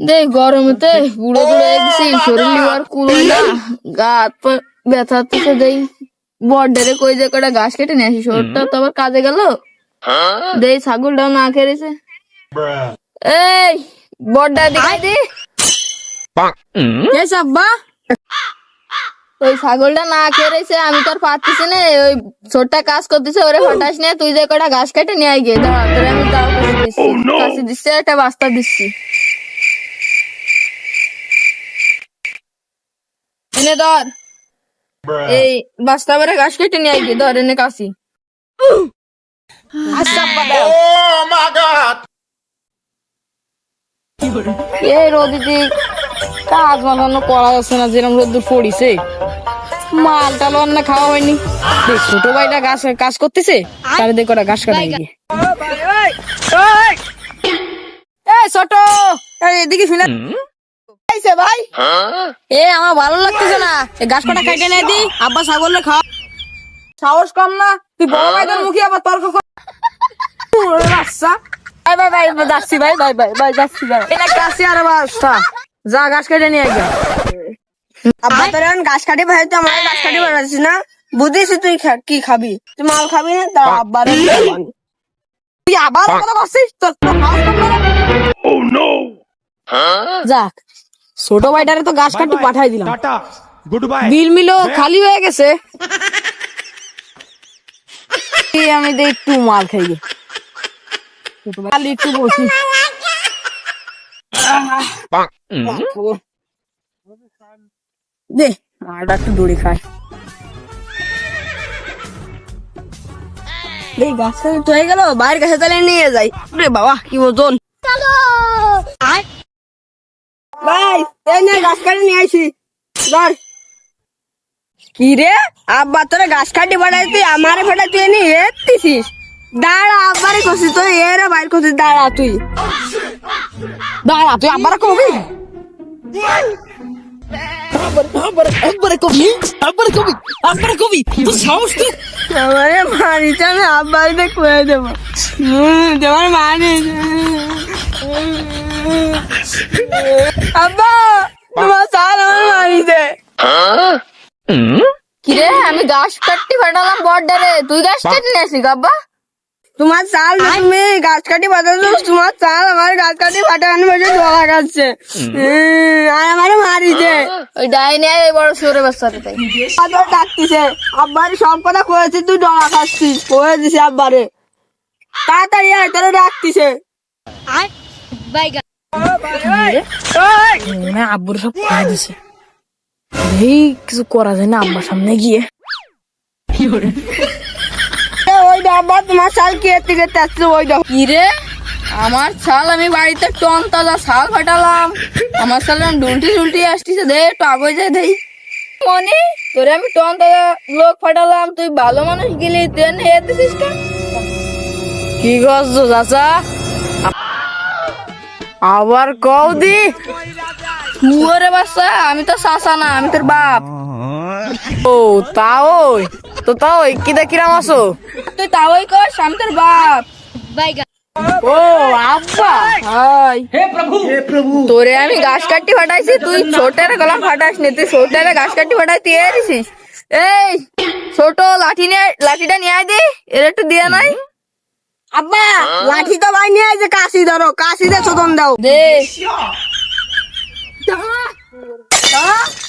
দে গরমেতে বুড়ো বুড়ো গেছি শরীর লিভার কুলো না। গা হাত পা ব্যথা হচ্ছে দেই। বর্ডারে কই যে কটা ঘাস কেটে নিয়ে আসি শরীরটা তো আবার কাজে গেল। দেই ছাগলটাও না খেয়েছে এই বর্ডার দেখাই দি। এসব সাব্বা! ওই ছাগলটা না খেয়েছে আমি তো আর পাচ্ছি না ওই ছোটটা কাজ করতেছে ওরে হঠাৎ নিয়ে তুই যে কটা ঘাস কেটে নিয়ে গিয়ে দাঁড়া তোরে আমি তাও কাশি দিচ্ছি একটা বাস্তা দিচ্ছি। এনে ধর এই বাস্তা ভরে ঘাস কেটে নিয়ে গিয়ে ধর এনে কাশি আচ্ছা দাও এই রোদিতে কাজ মাথানো করা যাচ্ছে না যেরকম রোদ্দুর পড়িছে। মাল টাল অন্য খাওয়া হয়নি। দেখ ছোট ভাইটা গাছ কাজ করতেছে তার দেখ ওরা ঘাস কাটা গিয়ে এই ছোট! এই এদিকে শুনে আইছে ভাই। এ আমার ভালো লাগতেছে না। এই গাছ কাটা খাইতে নিয়ে দি আব্বা ছাগলের খাওয়া সাহস কম না। তুই বড় ভাইদের মুখে আবার তর্ক কর। ওরে ভাই ভাই ভাই ভাই, যাচ্ছি ভাই ভাই ভাই ভাই যাচ্ছি ভাই। এটা কাছে আর বাচ্চা। যা গাছ কেটে নিয়ে গিয়া আব্বা তোর এখন গাছ কাটি ভাই আমার গাছ না? বুঝিস তুই কি খাবি? তুই মাল খাবি না? আব্বার তুই আবার করছিস যাক ছোট ভাইটারে তো গাছ কাটতে পাঠাই দিলাম। গুড বাই বিল মিলো খালি হয়ে গেছে। আমি দেই একটু মাল খাই খালি একটু বসি। দে আর একটু দড়ি খাই। এই গাছ কাটি তো হয়ে গেল বাইরের কাছে তাহলে নিয়ে যাই। রে বাবা কি ওজন। ভাই এই নে গাছ কাটি নিয়ে আইছি। ধর। কি রে আব্বা তোরে গাছ কাটি বাড়াই তুই আমারে ফেটা তুই এতিছিস দাঁড়া আব্বারে কছিস তোর এরে বাইর করছিস দাঁড়া তুই। দাঁড়া তুই আবার কবি? আবার আবার কবি আবার কবি আবার কবি তুই সাহস তুই আমারে মারিছে আমি আব্বারে কয়ে দেবো। তোমার মানে আব্বা তোমার স্যার আমার মারিছে। কিরে আমি গাছ কাটতে ফাটালাম বড়ডারে তুই গাছ কেটে নিয়ে আসলি গাব্বা তোমার চাল তুমি গাছ কাটি বাজাচ্ছ তোমার চাল আমার গাছ কাটি ফাটানো বেশি ধোয়া খাচ্ছে আর আমার মারিছে ওই ডাইনে এই বড় সরে বাচ্চাটা তাই আবার ডাকতিছে আব্বারে সব কথা কয়েছি তুই ডলা খাচ্ছিস কয়ে দিছে আব্বারে। তাড়াতাড়ি আয় তোরা ডাকতিছে। মনে হয় আব্বুর সব করে দিছে। এই কিছু করা যায় না আব্বার সামনে গিয়ে। এ, ওই তোমার দেখো। কিরে? আমার ছাল আমি বাড়িতে টন তাজা ছাল ফাটালাম। আমার আমি ডুলটি ডুলটি আসতেছে দে, একটু আগে দেই। মনে, তোরে আমি টন তাজা লোক ফাটালাম, তুই ভালো মানুষ গেলি কেন? কি করছ আবার কও দি? রে বাচ্চা আমি তো চাচা না আমি তোর বাপ। ও তা ওই তো তা ওই কি দেখিরাম আছো? তুই তা ওই কর আমি তোর বাপ। ও আব্বা হাই। হে প্রভু। হে প্রভু। তোরে আমি গাছ কাটি ফাটাইছি তুই ছোটের গলা ফাটাস নি তুই ছোটের গাছ কাটি ফাটাই তুই এরিছিস এই ছোট লাঠি নিয়ে লাঠিটা নিয়ে আয় দে এর একটু দিয়ে নাই। আব্বা লাঠি তো ভাই নিয়ে যে কাশি ধরো কাশি দিয়ে চোদন দাও। দে। 等啊等啊。